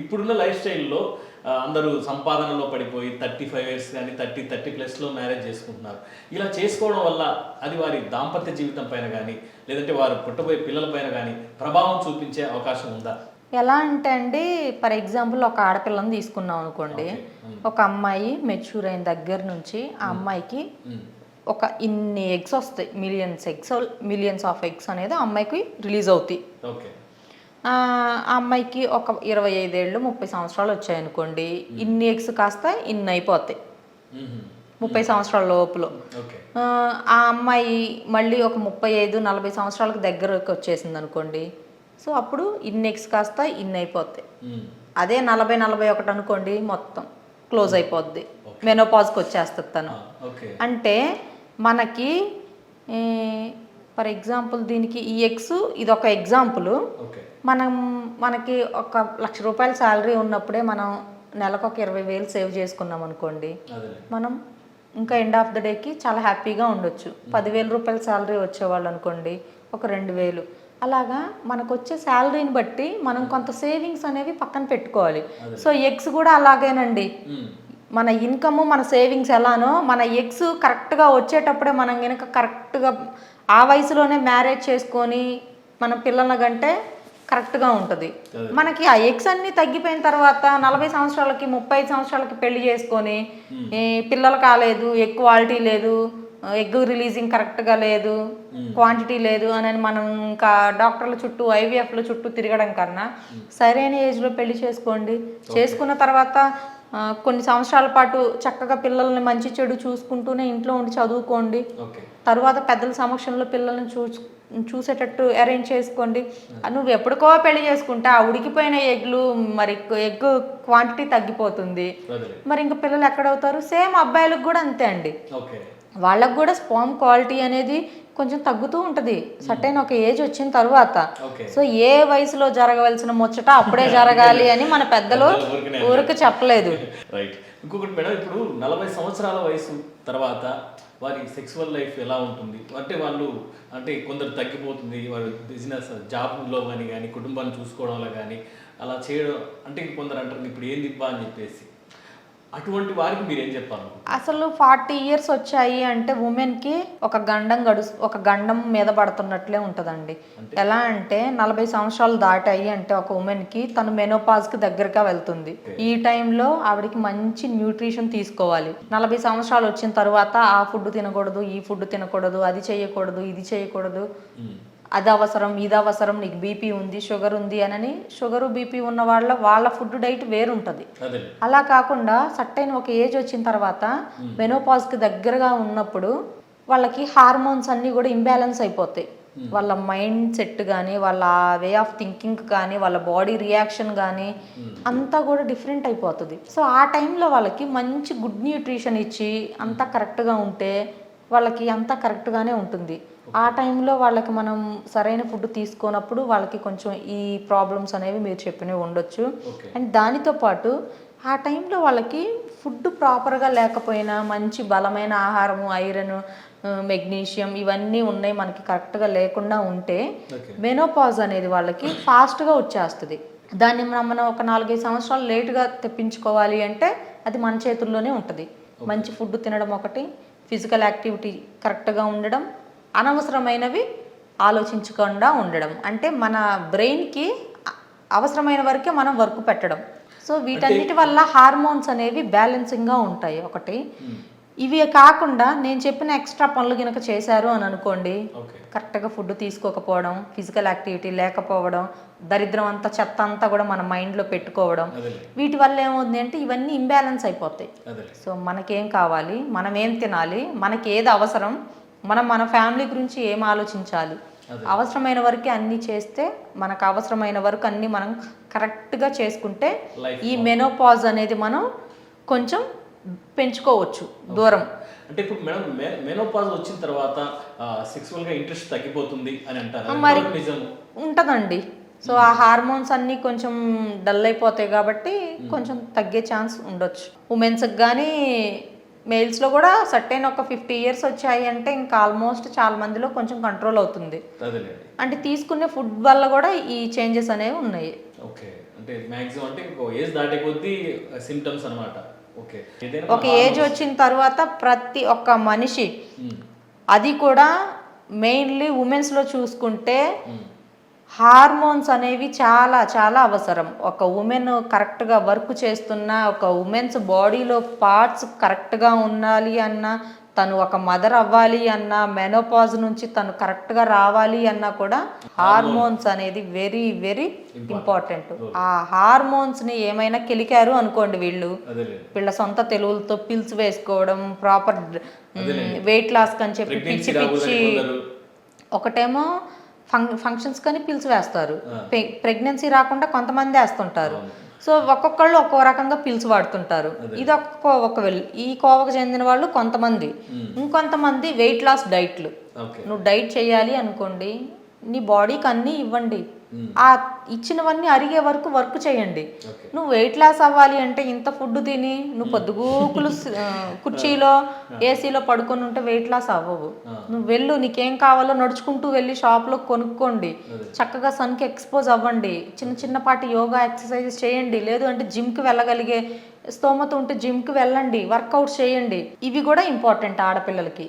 ఇప్పుడున్న లైఫ్ స్టైల్లో అందరూ సంపాదనలో పడిపోయి థర్టీ ఫైవ్ ఇయర్స్ కానీ థర్టీ థర్టీ ప్లస్లో మ్యారేజ్ చేసుకుంటున్నారు. ఇలా చేసుకోవడం వల్ల అది వారి దాంపత్య జీవితం పైన కానీ లేదంటే వారు పుట్టబోయే పిల్లల పైన కానీ ప్రభావం చూపించే అవకాశం ఉందా? ఎలా అంటే అండి ఫర్ ఎగ్జాంపుల్ ఒక ఆడపిల్లని తీసుకున్నాం అనుకోండి. ఒక అమ్మాయి మెచ్యూర్ అయిన దగ్గర నుంచి ఆ అమ్మాయికి. ఒక ఇన్ని ఎగ్స్ వస్తాయి. Millions eggs millions of eggs అనేది అమ్మాయికి రిలీజ్ అవుతాయి. ఓకే. ఆ అమ్మాయికి ఒక ఇరవై ఐదేళ్ళు ముప్పై సంవత్సరాలు వచ్చాయనుకోండి. ఇన్ని ఎగ్స్ కాస్త ఇన్ని అయిపోతాయి. ముప్పై సంవత్సరాల లోపల. ఆ, అమ్మాయి మళ్ళీ ఒక ముప్పై ఐదు నలభై సంవత్సరాలకు దగ్గరకు వచ్చేసింది అనుకోండి సో అప్పుడు ఇన్ని ఎగ్స్ కాస్త ఇన్ని అయిపోతాయి. అదే నలభై నలభై ఒకటి అనుకోండి మొత్తం క్లోజ్ అయిపోద్ది. మెనోపాజ్కి వచ్చేస్తుంది తను. అంటే మనకి ఫర్ ఎగ్జాంపుల్ దీనికి ఈ ఎగ్స్ ఇది ఒక ఎగ్జాంపుల్ మనం మనకి ఒక లక్ష రూపాయల శాలరీ ఉన్నప్పుడే మనం నెలకు ఒక ఇరవై వేలు సేవ్ చేసుకున్నాం అనుకోండి. మనం ఇంకా ఎండ్ ఆఫ్ ద డేకి చాలా హ్యాపీగా ఉండొచ్చు. పదివేల రూపాయల శాలరీ వచ్చేవాళ్ళు అనుకోండి ఒక రెండు వేలు. అలాగా మనకు వచ్చే శాలరీని బట్టి మనం కొంత సేవింగ్స్ అనేవి పక్కన పెట్టుకోవాలి. సో ఎగ్స్ కూడా అలాగేనండి. మన ఇన్కమ్ మన సేవింగ్స్ ఎలానో మన ఎగ్స్ కరెక్ట్గా వచ్చేటప్పుడే మనం కనుక కరెక్ట్గా ఆ వయసులోనే మ్యారేజ్ చేసుకొని మన పిల్లల కంటే కరెక్ట్గా ఉంటుంది. మనకి ఆ ఎగ్స్ అన్ని తగ్గిపోయిన తర్వాత నలభై సంవత్సరాలకి ముప్పై సంవత్సరాలకి పెళ్ళి చేసుకొని పిల్లలు కాలేదు ఎగ్ క్వాలిటీ లేదు ఎగ్ రిలీజింగ్ కరెక్ట్గా లేదు క్వాంటిటీ లేదు అని మనం ఇంకా డాక్టర్ల చుట్టూ ఐవీఎఫ్ల చుట్టూ తిరగడం కన్నా సరైన ఏజ్లో పెళ్ళి చేసుకోండి. చేసుకున్న తర్వాత కొన్ని సంవత్సరాల పాటు చక్కగా పిల్లల్ని మంచి చెడు చూసుకుంటూనే ఇంట్లో ఉండి చదువుకోండి. తర్వాత పెద్దల సమక్షంలో పిల్లల్ని చూ చూసేటట్టు అరేంజ్ చేసుకోండి. నువ్వు ఎప్పటికో పెళ్ళి చేసుకుంటే ఆ ఉడికిపోయిన ఎగ్లు మరి ఎగ్ క్వాంటిటీ తగ్గిపోతుంది. మరి ఇంకా పిల్లలు ఎక్కడవుతారు? సేమ్ అబ్బాయిలకు కూడా అంతే అండి. వాళ్ళకు కూడా స్పామ్ క్వాలిటీ అనేది కొంచెం తగ్గుతూ ఉంటుంది. సర్టైన్ ఒక ఏజ్ వచ్చిన తర్వాత. ఓకే. సో ఏ వయసులో జరగవలసిన ముచ్చట అప్పుడే జరగాలి అని మన పెద్దలు ఊరికి చెప్పలేదు. రైట్. ఇంకొకటి మేడం ఇప్పుడు నలభై సంవత్సరాల వయసు తర్వాత వారి సెక్సువల్ లైఫ్ ఎలా ఉంటుంది? అంటే వాళ్ళు అంటే కొందరు తగ్గిపోతుంది వారి బిజినెస్ జాబ్లో కానీ కానీ కుటుంబాన్ని చూసుకోవడంలో కానీ అలా చేయడం అంటే కొందరు అంటారు ఇప్పుడు ఏంది ఇబ్బా అని చెప్పేసి. అటువంటి వారికి మీరు ఏం చెప్పాలి అసలు ఫార్టీ ఇయర్స్ వచ్చాయి అంటే ఉమెన్కి ఒక గండం గడు ఒక గండం మీద పడుతున్నట్లే ఉంటుందండి. ఎలా అంటే నలభై సంవత్సరాలు దాటాయి అంటే ఒక ఉమెన్కి తను మెనోపాజ్కి దగ్గరగా వెళ్తుంది. ఈ టైంలో ఆవిడకి మంచి న్యూట్రిషన్ తీసుకోవాలి. నలభై సంవత్సరాలు వచ్చిన తర్వాత ఆ ఫుడ్ తినకూడదు ఈ ఫుడ్ తినకూడదు అది చేయకూడదు ఇది చేయకూడదు. అది అవసరం ఇది అవసరం నీకు బీపీ ఉంది షుగర్ ఉంది అని షుగరు బీపీ ఉన్న వాళ్ళ వాళ్ళ ఫుడ్ డైట్ వేరుంటుంది. అలా కాకుండా సట్టైన ఒక ఏజ్ వచ్చిన తర్వాత మెనోపాజ్కి దగ్గరగా ఉన్నప్పుడు వాళ్ళకి హార్మోన్స్ అన్నీ కూడా ఇంబ్యాలెన్స్ అయిపోతాయి. వాళ్ళ మైండ్ సెట్ కానీ వాళ్ళ వే ఆఫ్ థింకింగ్ కానీ వాళ్ళ బాడీ రియాక్షన్ కానీ అంతా కూడా డిఫరెంట్ అయిపోతుంది. సో ఆ టైంలో వాళ్ళకి మంచి గుడ్ న్యూట్రిషన్ ఇచ్చి అంతా కరెక్ట్గా ఉంటే వాళ్ళకి అంతా కరెక్ట్గానే ఉంటుంది. ఆ టైంలో వాళ్ళకి మనం సరైన ఫుడ్ తీసుకోనప్పుడు వాళ్ళకి కొంచెం ఈ ప్రాబ్లమ్స్ అనేవి మీరు చెప్పినవి ఉండొచ్చు. అండ్ దానితో పాటు ఆ టైంలో వాళ్ళకి ఫుడ్ ప్రాపర్గా లేకపోయినా మంచి బలమైన ఆహారము ఐరన్ మెగ్నీషియం ఇవన్నీ ఉన్నాయి మనకి కరెక్ట్గా లేకుండా ఉంటే మెనోపాజ్ అనేది వాళ్ళకి ఫాస్ట్గా వచ్చేస్తుంది. దాన్ని మనం మనం ఒక నాలుగైదు సంవత్సరాలు లేటుగా తెప్పించుకోవాలి అంటే అది మన చేతుల్లోనే ఉంటుంది. మంచి ఫుడ్ తినడం ఒకటి ఫిజికల్ యాక్టివిటీ కరెక్ట్గా ఉండడం అనవసరమైనవి ఆలోచించకుండా ఉండడం. అంటే మన బ్రెయిన్కి అవసరమైన వరకే మనం వర్క్ పెట్టడం. సో వీటన్నిటి వల్ల హార్మోన్స్ అనేవి బ్యాలెన్సింగ్గా ఉంటాయి. ఒకటి ఇవి కాకుండా నేను చెప్పిన ఎక్స్ట్రా పనులు కనుక చేశారు అని అనుకోండి కరెక్ట్గా ఫుడ్ తీసుకోకపోవడం ఫిజికల్ యాక్టివిటీ లేకపోవడం దరిద్రం అంతా చెత్త అంతా కూడా మన మైండ్లో పెట్టుకోవడం వీటి వల్ల ఏమవుతుంది అంటే ఇవన్నీ ఇంబ్యాలెన్స్ అయిపోతాయి. సో మనకేం కావాలి మనం ఏం తినాలి మనకి ఏది అవసరం మనం మన ఫ్యామిలీ గురించి ఏం ఆలోచించాలి. అవసరమైన వరకే అన్నీ చేస్తే మనకు అవసరమైన వరకు అన్నీ మనం కరెక్ట్గా చేసుకుంటే ఈ మెనోపాజ్ అనేది మనం కొంచెం పెంచుకోవచ్చు దూరం. అంటే ఇప్పుడు మేడం మెనోపాజ్ వచ్చిన తర్వాత సెక్సువల్గా ఇంట్రెస్ట్ తగ్గిపోతుంది అని అంటారు? మరి- ఉంటుందండి. సో ఆ హార్మోన్స్ అన్నీ కొంచెం డల్ అయిపోతాయి కాబట్టి కొంచెం తగ్గే ఛాన్స్ ఉండొచ్చు. ఉమెన్స్కి కానీ మేల్స్లో కూడా సర్టైన్ ఒక ఫిఫ్టీ ఇయర్స్ వచ్చాయి అంటే ఇంకా ఆల్మోస్ట్ చాలా మందిలో కొంచెం కంట్రోల్ అవుతుంది. అంటే తీసుకునే ఫుడ్ వల్ల కూడా ఈ చేంజెస్ అనేవి ఉన్నాయి. ఓకే. అంటే మ్యాక్సిమం అంటే ఏజ్ దాటే కొద్దీ సిమ్టమ్స్ ఏదైనా ఒక ఏజ్ వచ్చిన తర్వాత ప్రతి ఒక్క మనిషి అది కూడా మెయిన్లీ ఉమెన్స్లో చూసుకుంటే హార్మోన్స్ అనేవి చాలా చాలా అవసరం. ఒక ఉమెన్ కరెక్ట్గా వర్క్ చేస్తున్న ఒక ఉమెన్స్ బాడీలో పార్ట్స్ కరెక్ట్గా ఉండాలి అన్న తను ఒక మదర్ అవ్వాలి అన్న మెనోపాజ్ నుంచి తను కరెక్ట్గా రావాలి అన్నా కూడా హార్మోన్స్ అనేది వెరీ వెరీ ఇంపార్టెంట్ ఆ హార్మోన్స్ని ఏమైనా కెలికారు అనుకోండి వీళ్ళు. వీళ్ళ సొంత తెలుగులతో పిల్స్ వేసుకోవడం ప్రాపర్ వెయిట్ లాస్ అని చెప్పి పిచ్చి పిచ్చి ఒకటేమో ఫంక్ ఫంక్షన్స్ కానీ పిలిచి వేస్తారు. ప్రెగ్నెన్సీ రాకుండా కొంతమంది వేస్తుంటారు. సో ఒక్కొక్కళ్ళు ఒక్కో రకంగా పిలిచి వాడుతుంటారు. ఇది ఒక్క ఒక వెల్ ఈ కోవకు చెందిన వాళ్ళు కొంతమంది. ఇంకొంతమంది వెయిట్ లాస్ డైట్లు. నువ్వు డైట్ చేయాలి అనుకోండి నీ బాడీకి అన్నీ ఇవ్వండి. ఆ ఇచ్చినవన్నీ అరిగే వరకు వర్క్ చేయండి. నువ్వు వెయిట్ లాస్ అవ్వాలి అంటే ఇంత ఫుడ్ తిని నువ్వు పొద్దుగూకులు కుర్చీలో ఏసీలో పడుకొని ఉంటే వెయిట్ లాస్ అవ్వవు. నువ్వు వెళ్ళు నీకేం కావాలో నడుచుకుంటూ వెళ్ళి షాప్లో కొనుక్కోండి. చక్కగా సన్కి ఎక్స్పోజ్ అవ్వండి. చిన్న చిన్నపాటి యోగా ఎక్సర్సైజెస్ చేయండి. లేదు అంటే జిమ్కి వెళ్ళగలిగే స్తోమత ఉంటే జిమ్కి వెళ్ళండి. వర్కౌట్ చేయండి. ఇవి కూడా ఇంపార్టెంట్ ఆడపిల్లలకి.